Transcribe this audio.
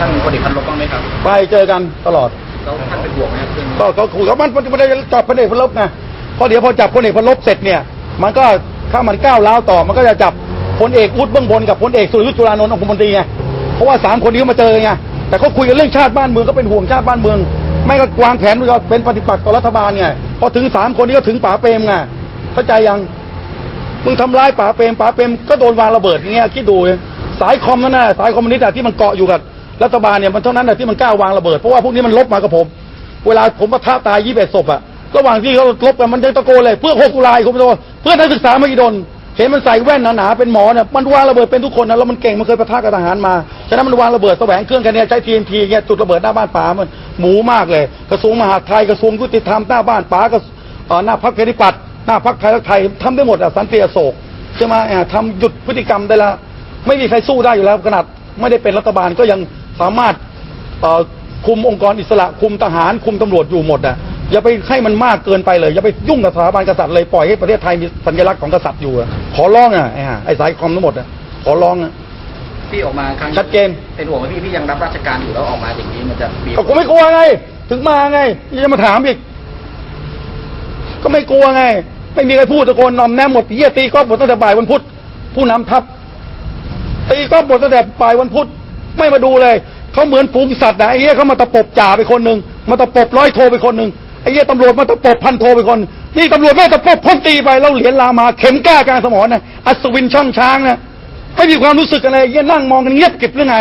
ท่านพลเอกพันลบบ้างไหมครับไปเจอกันตลอดแล้วท่านเป็นห่วงไหมครับเรื่องนี้ก็ก็คุยกับมันมันไม่ได้จับพลเอกพลบไงเพราะเดี๋ยวพอจับพลเอกพลบเสร็จเนี่ย มันก็ถ้ามันก้าวล้าวต่อมันก็จะจับพลเอกอุดเบื้องบนกับพลเอกสุรยุทธ์จุลานนท์องคมนตรีไงเพราะว่าสามคนนี้เขามาเจอไงแต่เขาคุยกันเรื่องชาติบ้านเมืองก็เป็นห่วงชาติบ้านเมือง ไม่ก็วางแผนก็เป็นปฏิปักษ์ต่อรัฐบาลไงพอถึงสามคนนี้ก็ถึงป๋าเปรมไงเข้าใจยังมึงทำร้ายป๋าเปรมป๋าเปรมก็โดนวางระเบิดอย่างเงี้ยคิดดูเอง สายคอมนั่นน่ะสายคอมมิวนิสต์ที่มันเกาะอยู่กับรัฐบาลเนี่ยมันเท่านั้นแหละที่มันกล้าวางระเบิดเพราะว่าพวกนี้มันลบมากับผม เวลาผมประทะตายยี่สิบศพอะระหว่างที่เขาลบกันมันยังตะโกนเลยเพื่อหกตุลาคุณผู้ชมเพื่อนักศึกษามหิดลเห็นมันใส่แว่นหนาๆเป็นหมอเนี่ยมันวางระเบิดเป็นทุกคนนะแล้วมันเก่งมันเคยประทะกับทหารมาฉะนั้นมันวางระเบิดแสวงเครื่องกันเนี่ยใช้ TNT เงี้ยจุดระเบิดหน้าบ้านป๋ามันหมูมากเลย กระทรวงมหาดไทยกระทรวงยุติธรรมหน้าบ้านป๋าก็หน้าพรรคประชาธิปัตย์หน้าพรรคไทยรักไทยทำได้หมดอะสันติอโศกใช่ไหมอ่าทำหยุดพฤติกรรมได้ล้ว ไม่มีใครสู้ได้อยู่แล้วขนาดไม่ได้เป็นรัฐบาลก็ยังสามารถเอ่อคุมองค์กรอิสระคุมทหารคุมตำรวจอยู่หมดอะอย่าไปให้มันมากเกินไปเลยอย่าไปยุ่งกับสถาบันกษัตริย์เลยปล่อยให้ประเทศไทยมีสัญลักษณ์ของกษัตริย์อยู่อะขอร้องอะไอ้ห่าไอ้สายคอมทั้งหมดอะขอร้องอะพี่ออกมาครั้งชัดเจนเป็นห่วงว่าพี่พี่ยังรับราชการอยู่แล้วออกมาอย่างนี้มันจะมีก็กูไม่กลัวไง ถึงมาไงยังจะมาถามอีก ก็ไม่กลัวไง ไม่มีใครพูดตะโกนนอมแนมหมดเยี่ยตีก็หมดตั้งแต่บ่ายวันพุธผู้นำทัพ ตีก็หมดตั้งแต่ปลายวันพุธไม่มาดูเลยเขาเหมือนฝูงสัตว์นะไอ้เหี้ยเขามาตะปบจ่าไปคนหนึ่งมาตะปบร้อยโทไปคนหนึ่งไอ้เหี้ยตำรวจมาตะปบพันโทไปคน นี่ตำรวจไม่ตะปบพ่นตีไปแล้วเหรียญลามาเข็มก้ากลางสมองนะอัศวินช่องช้างนะไม่มีความรู้สึกอะไรเหี้ยนั่งมองกันเงียบเก็บหรือไง